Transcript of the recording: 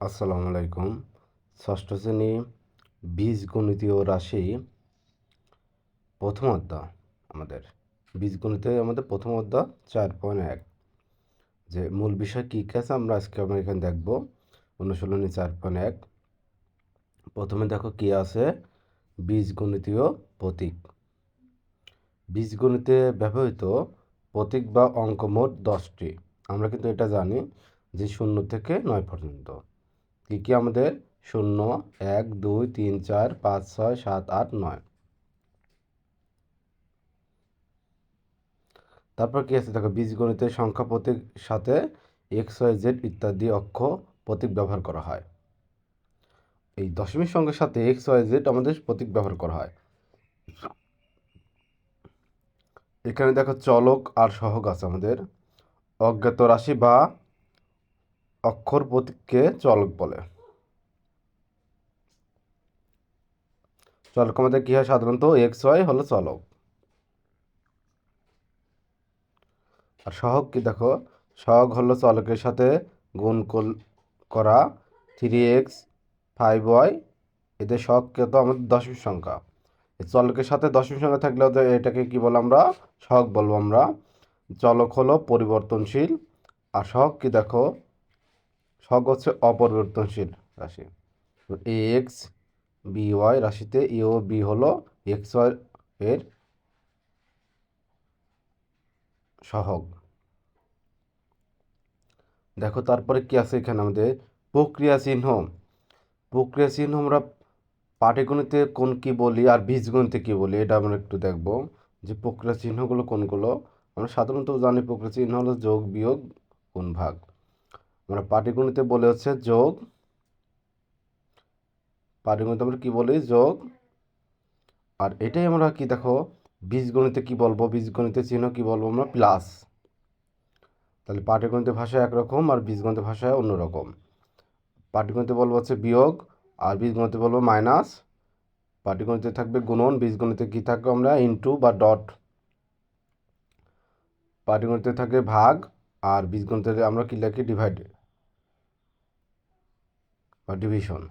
আসসালামু আলাইকুম। ষষ্ঠ শ্রেণি বীজগণিতীয় রাশি, প্রথম অধ্যায় আমাদের। বীজগণিতে আমাদের প্রথম অধ্যায় চার পয়েন্ট এক। যে মূল বিষয় কী কী আছে আমরা আজকে আমরা এখানে দেখব। অনুশীলনী চার পয়েন্ট এক। প্রথমে দেখো কী আছে? বীজগণিতীয় প্রতীক। বীজগণিতে ব্যবহৃত প্রতীক বা অঙ্ক মোট দশটি। আমরা কিন্তু এটা জানি যে শূন্য থেকে নয় পর্যন্ত। কী কী আমাদের? শূন্য, এক, দুই, তিন, চার, পাঁচ, ছয়, সাত, আট, নয়। তারপর কি আছে? দেখো, বীজগণিতের সংখ্যা প্রতীক সাথে এক্স ওয়াই জেড ইত্যাদি অক্ষ প্রতীক ব্যবহার করা হয়। এই দশমিক সংখ্যার সাথে এক্স ওয়াই জেড আমাদের প্রতীক ব্যবহার করা হয়। এখানে দেখো, চলক আর সহগ আছে আমাদের। অজ্ঞাত রাশি বা অক্ষর প্রতীককে চলক বলে। চলক আমাদের কী হয়? সাধারণত এক্স ওয়াই হলো চলক। আর সহগ কি? দেখো, সহগ হলো চলকের সাথে গুণ করা। থ্রি এক্স ফাইভ ওয়াই এদের সহগকে তো আমাদের দশমিক সংখ্যা। চলকের সাথে দশমিক সংখ্যা থাকলেও এটাকে কি বলব আমরা? সহগ বলব আমরা। চলক হলো পরিবর্তনশীল। আর সহগ কি? দেখো সহগ হচ্ছে অপরিবর্তনশীল রাশি। এ এক্স বি ওয়াই রাশিতে এ ও বি হলো এক্স ওয়াই এর সহগ। দেখো তারপরে কি আছে এখানে আমাদের? প্রক্রিয়া চিহ্ন। প্রক্রিয়া চিহ্ন আমরা পাটিগণিতে কোন কি বলি আর বীজগণিতে কি বলি, এটা আমরা একটু দেখব। যে প্রক্রিয়া চিহ্নগুলো কোনগুলো, আমরা সাধারণত জানি প্রক্রিয়া চিহ্ন হলো যোগ বিয়োগ কোন ভাগ। আমরা পাটিগণিতে বলে হচ্ছে যোগ, পাটিগণিতে আমরা কী বলি? যোগ। আর এটাই আমরা কি দেখো, বীজগণিতে কি বলব? বীজগণিতে চিহ্ন কি বলব আমরা? প্লাস। তাহলে পাটিগণিতের ভাষায় একরকম আর বীজগণিতের ভাষায় অন্যরকম। পাটিগণিতে বলব হচ্ছে বিয়োগ, আর বীজগণিতে বলব মাইনাস। পাটিগণিতে থাকবে গুণন, বীজগণিতে কী থাকবে আমরা? ইনটু বা ডট পাটিগণিতে থাকে ভাগ, আর বীজগণিতে আমরা কী লিখি? ডিভাইড বা ডিভিশন